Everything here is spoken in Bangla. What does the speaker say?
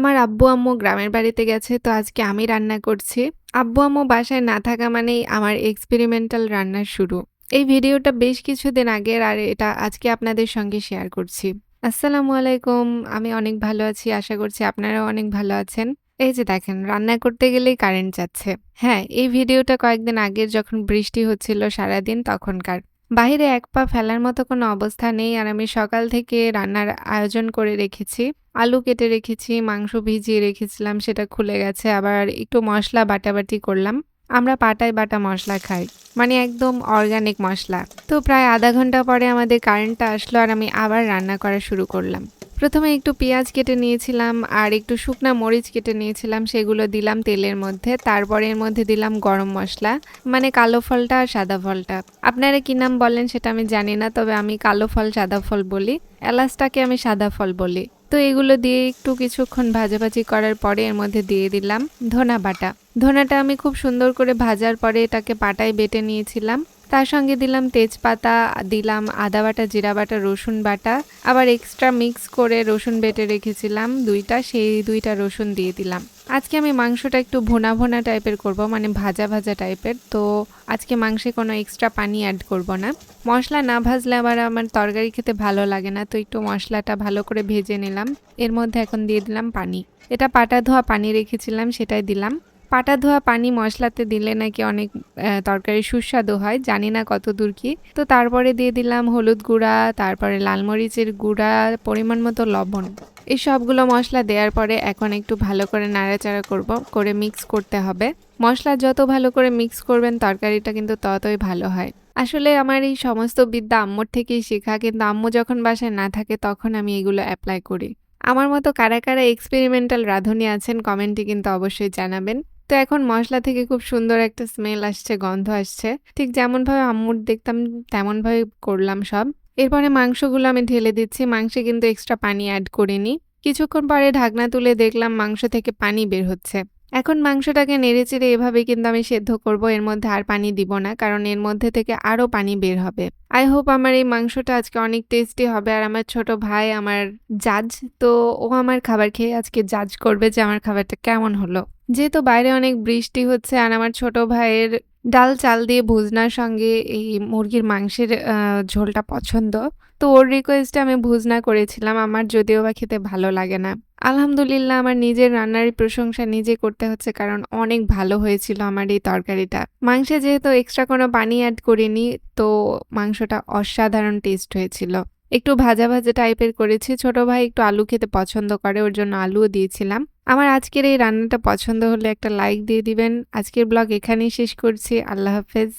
আমার আব্বু আম্মু গ্রামের বাড়িতে গেছে, তো আজকে আমি রান্না করছি। আব্বু আম্মু বাসায় না থাকা মানেই আমার এক্সপেরিমেন্টাল রান্নার শুরু। এই ভিডিওটা বেশ কিছুদিন আগের আর এটা আজকে আপনাদের সঙ্গে শেয়ার করছি। আসসালামু আলাইকুম, আমি অনেক ভালো আছি, আশা করছি আপনারাও অনেক ভালো আছেন। এই যে দেখেন, রান্না করতে গেলেই কারেন্ট যাচ্ছে। হ্যাঁ এই ভিডিওটা কয়েকদিন আগের যখন বৃষ্টি হচ্ছিল সারাদিন তখনকার। বাইরে এক পা ফেলার মতো কোনো অবস্থা নেই আর আমি সকাল থেকে রান্নার আয়োজন করে রেখেছি। আলু কেটে রেখেছি, মাংস ভিজিয়ে রেখেছিলাম, সেটা খুলে গেছে। আবার একটু মশলা বাটাবাটি করলাম। আমরা পাটায় বাটা মশলা খাই মানে একদম অর্গানিক মশলা। তো প্রায় আধা ঘণ্টা পরে আমাদের কারেন্টটা আসলো আর আমি আবার রান্না করা শুরু করলাম। প্রথমে একটু পেঁয়াজ কেটে নিয়েছিলাম আর একটু শুকনা মরিচ কেটে নিয়েছিলাম, সেগুলো দিলাম তেলের মধ্যে। তারপরে এর মধ্যে দিলাম গরম মশলা মানে কালো ফলটা আর সাদা ফলটা। আপনারা কি নাম বলেন সেটা আমি জানি না, তবে আমি কালো ফল, সাদা ফল বলি। এলাচটাকে আমি সাদা ফল বলি। তো এগুলো দিয়ে একটু কিছুক্ষণ ভাজাভাজি করার পরে এর মধ্যে দিয়ে দিলাম ধনা বাটা। ধনাটা আমি খুব সুন্দর করে ভাজার পরে এটাকে পাটায় বেটে নিয়েছিলাম। তার সঙ্গে দিলাম তেজপাতা, দিলাম আদা বাটা, জিরা বাটা, রসুন বাটা। আবার এক্সট্রা মিক্স করে রসুন বেটে রেখেছিলাম দুইটা, সেই দুইটা রসুন দিয়ে দিলাম। আজকে আমি মাংসটা একটু ভোনা ভোনা টাইপের করব মানে ভাজা ভাজা টাইপের তো আজকে মাংসে কোনো এক্সট্রা পানি অ্যাড করব না। মশলা না ভাজলে আবার আমার তরকারি খেতে ভালো লাগে না, তো একটু মশলাটা ভালো করে ভেজে নিলাম। এর মধ্যে এখন দিয়ে দিলাম পানি। এটা পাটা ধোয়া পানি রেখেছিলাম, সেটাই দিলাম। পাটা ধোয়া পানি মশলাতে দিলে নাকি অনেক তরকারি সুস্বাদু হয়, জানি না কত দূর কি। তো তারপরে দিয়ে দিলাম হলুদ গুঁড়া, তারপরে লাল মরিচের গুঁড়া, পরিমাণ মতো লবণ। এই সবগুলো মশলা দেওয়ার পরে এখন একটু ভালো করে নাড়াচাড়া করব, করে মিক্স করতে হবে। মশলা যত ভালো করে মিক্স করবেন, তরকারিটা কিন্তু ততই ভালো হয়। আসলে আমার এই সমস্ত বিদ্যা আম্মুর থেকেই শেখা, কিন্তু আম্মু যখন বাসায় না থাকে, তখন আমি এগুলো অ্যাপ্লাই করি। আমার মতো কারা কারা এক্সপেরিমেন্টাল রাঁধুনি আছেন কমেন্টে কিন্তু অবশ্যই জানাবেন। তো এখন মশলা থেকে খুব সুন্দর একটা স্মেল আসছে, গন্ধ আসছে। ঠিক যেমনভাবে আম্মুর দেখতাম, তেমনভাবে করলাম সব। এরপরে মাংসগুলো আমি ঢেলে দিচ্ছি। মাংসে কিন্তু এক্সট্রা পানি অ্যাড করিনি কিছুক্ষণ পরে ঢাকনা তুলে দেখলাম মাংস থেকে পানি বের হচ্ছে। এখন মাংসটাকে নেড়ে চেড়ে এভাবে কিন্তু আমি সেদ্ধ করব, এর মধ্যে আর পানি দিব না, কারণ এর মধ্যে থেকে আরও পানি বের হবে। আই হোপ আমার এই মাংসটা আজকে অনেক টেস্টি হবে, আর আমার ছোট ভাই, আমার জাজ তো ও আমার খাবার খেয়ে আজকে জাজ করবে যে আমার খাবারটা কেমন হলো। যেহেতু বাইরে অনেক বৃষ্টি হচ্ছে, আর আমার ছোট ভাইয়ের ডাল চাল দিয়ে ভুজনার সঙ্গে এই মুরগির মাংসের ঝোলটা পছন্দ। তো ওর রিকোয়েস্টে আমি ভুজনা করেছিলাম, আমার যদিও বা খেতে ভালো লাগে না। আলহামদুলিল্লাহ, আমার নিজের রান্নারই প্রশংসা নিজে করতে হচ্ছে, কারণ অনেক ভালো হয়েছিল আমার এই তরকারিটা। মাংসে যেহেতু এক্সট্রা কোনো পানি অ্যাড করিনি, তো মাংসটা অসাধারণ টেস্ট হয়েছিল। একটু ভাজা ভাজা টাইপের করেছি, ছোট ভাই একটু আলু খেতে পছন্দ করে, ওর জন্য আলুও দিয়েছিলাম। আমার আজকের এই রান্নাটা পছন্দ হলে একটা লাইক দিয়ে দিবেন। আজকের ব্লগ এখানেই শেষ করছি। আল্লাহ হাফেজ।